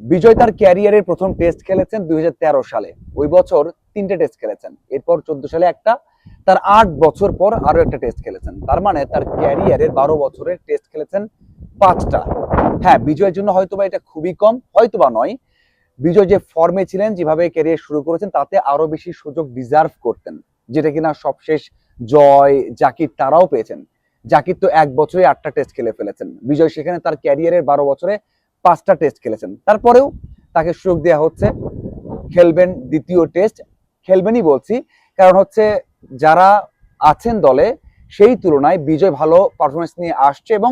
বিজয় তার ক্যারিয়ারের প্রথম টেস্ট খেলেছেন দুই সালে। ওই বছর তিনটে টেস্ট খেলেছেন। এরপর চোদ্দ সালে একটা, তার আট বছর পর আরও একটা টেস্ট খেলেছেন। তার মানে তার ক্যারিয়ারের বারো বছরের টেস্ট খেলেছেন পাঁচটা। হ্যাঁ বিজয়ের জন্য হয়তোবা এটা খুবই কম, হয়তোবা নয়। বিজয় যে ফর্মে ছিলেন, যেভাবে ক্যারিয়ার শুরু করেছেন, তাতে আরও বেশি সুযোগ ডিজার্ভ করতেন, যেটা কিনা সবশেষ জয় জাকির তারাও পেয়েছেন। জাকির তো এক বছরে আটটা টেস্ট খেলে ফেলেছেন। বিজয় সেখানে তার ক্যারিয়ারের বারো বছরে পাঁচটা টেস্ট খেলেছেন। তারপরেও তাকে সুযোগ দেওয়া হচ্ছে। খেলবেন দ্বিতীয় টেস্ট খেলবেনই বলছি, কারণ হচ্ছে যারা আছেন দলে, সেই তুলনায় বিজয় ভালো পারফরমেন্স নিয়ে আসছে এবং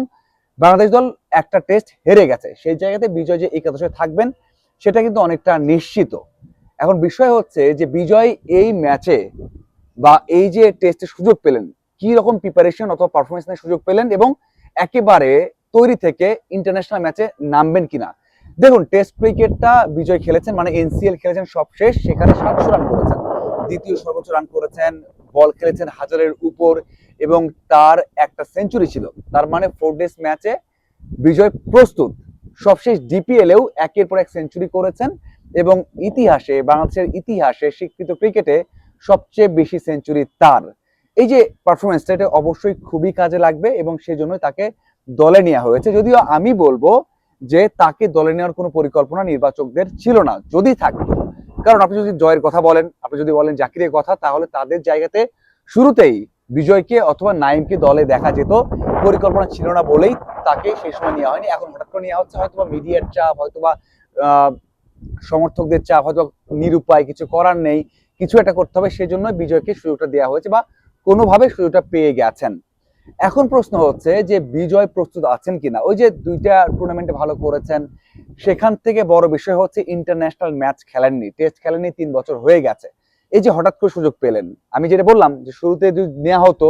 বাংলাদেশ দল একটা টেস্ট হেরে গেছে। সেই জায়গাতে বিজয় যে একাদশে থাকবেন, সেটা কিন্তু অনেকটা নিশ্চিত। এখন বিষয় হচ্ছে যে বিজয় এই ম্যাচে বা এই যে টেস্টে সুযোগ পেলেন কি রকম প্রিপারেশন অথবা পারফরমেন্স নিয়ে সুযোগ পেলেন এবং একেবারে তৈরি থেকে ইন্টারন্যাশনাল ম্যাচে নামবেন কিনা। দেখুন টেস্ট ক্রিকেটটা বিজয় খেলেছেন মানে এনসিএল খেলেছেন সব শেষ, সেখানে সাতশো রান করেছেন। দ্বিতীয় সর্বোচ্চ রান করেছেন বল খেলেছেন হাজারের উপর, এবং তার একটা সেঞ্চুরি ছিল। তার মানে ফোর ডেজ ম্যাচে বিজয় প্রস্তুত। সবশেষ ডিপিএলেও একের পর এক সেঞ্চুরি করেছেন, এবং ইতিহাসে, বাংলাদেশের ইতিহাসে স্বীকৃত ক্রিকেটে সবচেয়ে বেশি সেঞ্চুরি তার। এই যে পারফরমেন্সটা এটা অবশ্যই খুবই কাজে লাগবে, এবং সেজন্য তাকে দলে নেওয়া হয়েছে। যদিও আমি বলব যে তাকে দলে নেওয়ার কোনো পরিকল্পনা নির্বাচকদের ছিল না যদি থাকতো। কারণ আপনি যদি জয়ের কথা বলেন আপনি যদি বলেন জাকিরের কথা তাহলে তাদের জায়গাতে শুরুতেই বিজয়কে অথবা নাইমকে দলে দেখা যেত। পরিকল্পনা ছিল না বলেই তাকে সেই সময় নেওয়া হয়নি। এখন হঠাৎ করে নেওয়া হচ্ছে হয়তোবা মিডিয়ার চাপ হয়তোবা আহ, সমর্থকদের চাপ হয়তো নিরুপায় কিছু করার নেই। কিছু একটা করতে হবে সেজন্য বিজয়কে সুযোগটা দেওয়া হয়েছে বা কোনোভাবে সুযোগটা পেয়ে গেছেন। এখন প্রশ্ন হচ্ছে যে বিজয় প্রস্তুত আছেন কিনা? ওই যে দুইটা টুর্নামেন্টে ভালো করেছেন, সেখান থেকে বড় বিষয় হচ্ছে ইন্টারন্যাশনাল ম্যাচ খেলেননি টেস্ট খেলেননি, তিন বছর হয়ে গেছে। এই যে হঠাৎ করে সুযোগ পেলেন, আমি যেটা বললাম যে শুরুতে যদি নেওয়া হতো,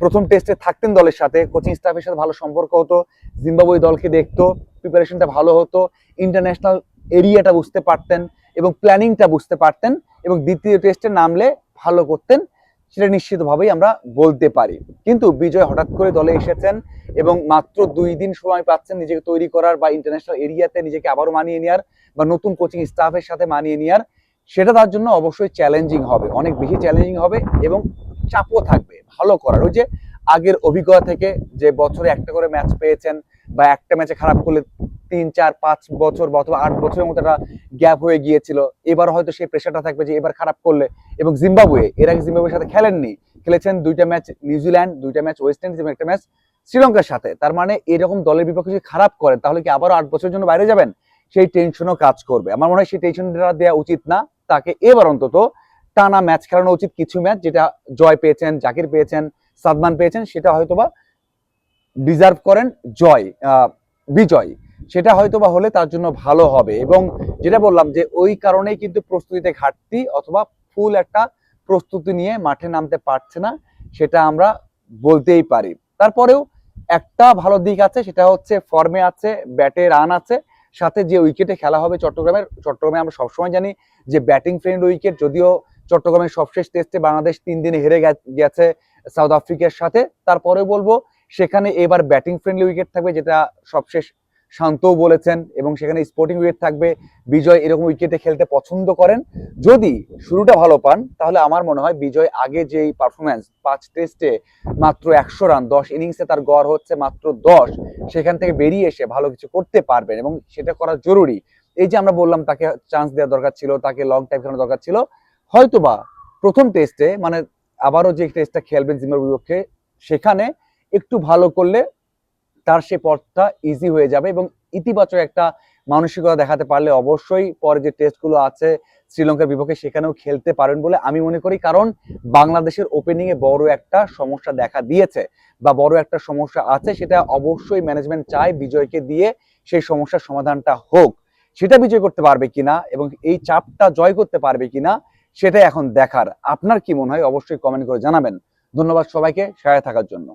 প্রথম টেস্টে থাকতেন দলের সাথে কোচিং স্টাফের সাথে ভালো সম্পর্ক হতো, জিম্বাবুয়ে দলকে দেখতো প্রিপারেশনটা ভালো হতো ইন্টারন্যাশনাল এরিয়াটা বুঝতে পারতেন এবং প্ল্যানিংটা বুঝতে পারতেন এবং দ্বিতীয় টেস্টে নামলে ভালো করতেন সেটা নিশ্চিতভাবেই আমরা বলতে পারি। কিন্তু বিজয় হঠাৎ করে দলে এসেছেন এবং মাত্র দুই দিন সময় পাচ্ছেন নিজেকে তৈরি করার বা ইন্টারন্যাশনাল এরিয়াতে নিজেকে আবারও মানিয়ে নেওয়ার বা নতুন কোচিং স্টাফের সাথে মানিয়ে নেওয়ার সেটা তার জন্য অবশ্যই চ্যালেঞ্জিং হবে। অনেক বেশি চ্যালেঞ্জিং হবে এবং চাপও থাকবে। ভালো করার। ওই যে আগের অভিজ্ঞতা থেকে যে বছরে একটা করে ম্যাচ পেয়েছেন বা একটা ম্যাচে খারাপ করলে তিন, চার, পাঁচ বছর বা অথবা আট বছরের মতো একটা গ্যাপ হয়ে গিয়েছিল। এবার হয়তো সেই প্রেশারটা থাকবে যে এবার খারাপ করলে। এবং জিম্বাবুয়ে এর আগে জিম্বাবুয়ের সাথে খেলেননি। খেলেছেন দুইটা ম্যাচ নিউজিল্যান্ড, দুইটা ম্যাচ ওয়েস্ট ইন্ডিজ এবং একটা ম্যাচ শ্রীলঙ্কার সাথে। তার মানে এরকম দলের বিপক্ষে যদি খারাপ করেন, তাহলে কি আবারও আট বছরের জন্য বাইরে যাবেন? সেই টেনশনও কাজ করবে। আমার মনে হয় সেই টেনশনটা দেওয়া উচিত না। তাকে এবার অন্তত টানা ম্যাচ খেলানো উচিত কিছু ম্যাচ যেটা জয় পেয়েছেন, জাকির পেয়েছেন, সাদমান পেয়েছেন, সেটা হয়তোবা ডিজার্ভ করেন জয় বিজয়। সেটা হয়তোবা হলে তার জন্য ভালো হবে। এবং যেটা বললাম যে ওই কারণেই কিন্তু প্রস্তুতিতে ঘাটতি অথবা ফুল একটা প্রস্তুতি নিয়ে মাঠে নামতে পারছে না, সেটা আমরা বলতেই পারি। তারপরেও একটা ভালো দিক আছে, সেটা হচ্ছে ফর্মে আছে ব্যাটে রান আছে, সাথে যে উইকেটে খেলা হবে চট্টগ্রামের, চট্টগ্রামে আমরা সবসময় জানি যে ব্যাটিং ফ্রেন্ড উইকেট যদিও চট্টগ্রামের সবশেষ টেস্টে বাংলাদেশ তিন দিনে হেরে গেছে সাউথ আফ্রিকার সাথে। তারপরে বলব, সেখানে এবার ব্যাটিং ফ্রেন্ডলি উইকেট থাকবে, যেটা সবশেষ শান্তও বলেছেন এবং সেখানে স্পোর্টিং উইকেট থাকবে। বিজয় এরকম উইকেটে খেলতে পছন্দ করেন। যদি শুরুটা ভালো পান, তাহলে আমার মনে হয় বিজয় আগে যেই পারফরমেন্স পাঁচ টেস্টে মাত্র একশো রান দশ ইনিংসে তার গড় হচ্ছে মাত্র দশ, সেখান থেকে বেরিয়ে এসে ভালো কিছু করতে পারবেন এবং সেটা করা জরুরি। এই যে আমরা বললাম, তাকে চান্স দেওয়া দরকার ছিল, তাকে লং টাইম খেলানো দরকার ছিল, হয়তোবা প্রথম টেস্টে মানে আবারও যে টেস্টটা খেলবেন জিম্বাবুয়ের বিপক্ষে, সেখানে একটু ভালো করলে তার সে পথটা ইজি হয়ে যাবে এবং ইতিবাচক একটা মানসিকতা দেখাতে পারলে অবশ্যই পরে যে টেস্টগুলো আছে শ্রীলঙ্কার বিপক্ষে সেখানেও খেলতে পারেন বলে আমি মনে করি। কারণ বাংলাদেশের ওপেনিং এ বড় একটা সমস্যা দেখা দিয়েছে বা বড় একটা সমস্যা আছে, সেটা অবশ্যই ম্যানেজমেন্ট চায় বিজয়কে দিয়ে সেই সমস্যার সমাধানটা হোক। সেটা বিজয় করতে পারবে কিনা এবং এই চাপটা জয় করতে পারবে কিনা সেটা এখন দেখার। আপনার কি মনে হয়? অবশ্যই কমেন্ট করে জানাবেন। ধন্যবাদ সবাইকে। সহায় থাকার জন্য।